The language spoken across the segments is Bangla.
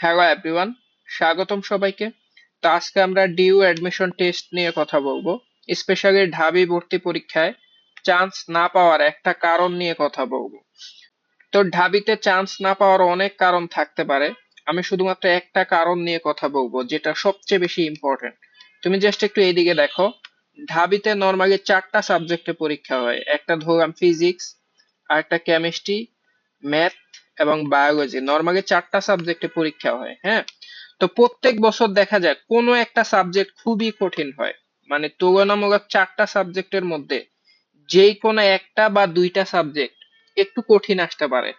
হ্যালো এভরিওয়ান স্বাগতম সবাইকে। তো আজকে আমরা ডিউ অ্যাডমিশন টেস্ট নিয়ে কথা বলব। স্পেশালি ঢাবি ভর্তি পরীক্ষায় চান্স না পাওয়ার একটা কারণ নিয়ে কথা বলব। তো ঢাবিতে চান্স না পাওয়ার অনেক কারণ থাকতে পারে। আমি শুধুমাত্র একটা কারণ নিয়ে কথা বলব, যেটা সবচেয়ে বেশি ইম্পর্টেন্ট তুমি জাস্ট একটু এইদিকে দেখো। ঢাবিতে নর্মালি চারটা সাবজেক্টে পরীক্ষা হয়। একটা ধরলাম ফিজিক্স আর একটা কেমিস্ট্রি ম্যাথ এবং বায়োলজি নর্মালি চারটা সাবজেক্টে পরীক্ষা হয় হ্যাঁ? তো প্রত্যেক বছর দেখা যায় কোনো একটা সাবজেক্ট খুবই কঠিন হয়। মানে তুলনামূলক চারটা সাবজেক্টের মধ্যে যেই কোনো একটা বা দুইটা সাবজেক্ট একটু কঠিন আসতে পারে।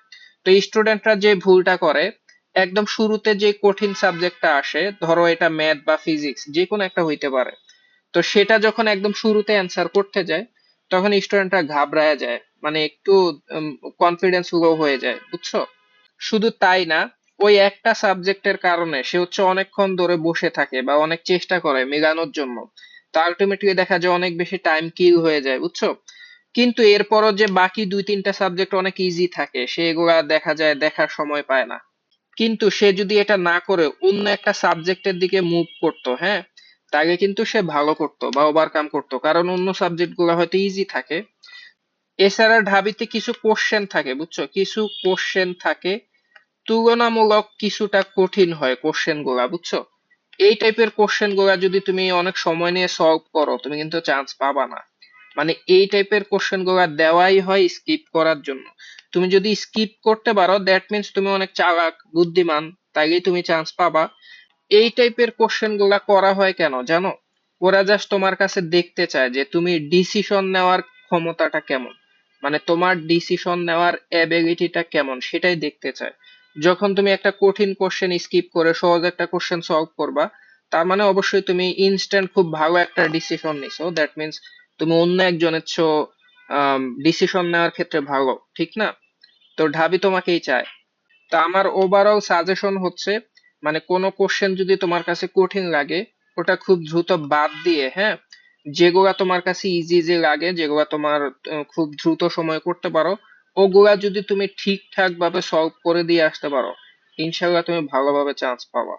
তো স্টুডেন্টরা যে ভুলটা করে, একদম শুরুতে যে কঠিন সাবজেক্টটা আসে, ধরো এটা ম্যাথ বা ফিজিক্স যে কোনো একটা হইতে পারে। তো সেটা যখন একদম শুরুতে অ্যান্সার করতে যায়, তখন স্টুডেন্টরা ঘাবড়ায় যায় মানে একটু কনফিডেন্স লো হয়ে যায়, বুঝছ? শুধু তাই না, ওই একটা সাবজেক্টের কারণে সে হচ্ছে অনেকক্ষণ ধরে বসে থাকে বা অনেক চেষ্টা করে মেলানোর জন্য। তো আলটিমেটলি দেখা যায় অনেক বেশি টাইম কিল হয়ে যায়, বুঝছ? কিন্তু এরপরও যে বাকি দুই, তিনটা সাবজেক্ট অনেক ইজি থাকে, সে এগুলা দেখা যায় দেখার সময় পায় না। কিন্তু সে যদি এটা না করে, অন্য একটা সাবজেক্টের দিকে মুভ করতো হ্যাঁ? তাকে কিন্তু সে ভালো করতো বা ওভারকাম করতো, কারণ অন্য সাবজেক্টগুলো হয়তো ইজি থাকে। এছাড়া ঢাবিতে কিছু কোশ্চেন থাকে, বুঝছ? কিছু কোশ্চেন থাকে। তুলনামূলক কিছুটা কঠিন হয় কোশ্চেনগুলা, বুঝছ? এই টাইপের কোশ্চেনগুলা যদি তুমি অনেক সময় নিয়ে সলভ করো, তুমি কিন্তু চান্স পাবা না। মানে এই টাইপের কোশ্চেনগুলা দেওয়াই হয় স্কিপ করার জন্য। তুমি যদি স্কিপ করতে পারো দ্যাট মিনস তুমি অনেক চালাক, বুদ্ধিমান, তাইলেই তুমি চান্স পাবা। এই টাইপের কোশ্চেনগুলা করা হয় কেন জানো? ওরা জাস্ট তোমার কাছে দেখতে চায় যে তুমি ডিসিশন নেওয়ার ক্ষমতাটা কেমন। মানে তোমার ডিসিশন নেওয়ার অ্যাবিলিটিটা কেমন সেটাই দেখতে চায়। যখন তুমি একটা কঠিন কোশ্চেন স্কিপ করে সহজ একটা কোশ্চেন সলভ করবা, তার মানে অবশ্যই তুমি ইনস্ট্যান্ট খুব ভালো একটা ডিসিশন নিছো। দ্যাট মিনস তুমি অন্য একজনের চেয়েও ডিসিশন নেওয়ার ক্ষেত্রে ভালো, ঠিক না? তো ঢাবি তোমাকেই চায়। তো আমার ওভারঅল সাজেশন হচ্ছে মানে কোনো কোশ্চেন যদি তোমার কাছে কঠিন লাগে, ওটা খুব দ্রুত বাদ দিয়ে হ্যাঁ? যেগুলা তোমার কাছে ইজি ইজি লাগে, যেগুলা তোমার খুব দ্রুত সময় করতে পারো, ওগুলা যদি তুমি ঠিকঠাক ভাবে সলভ করে দিয়ে আসতে পারো ইনশাল্লাহ তুমি ভালোভাবে চান্স পাবা।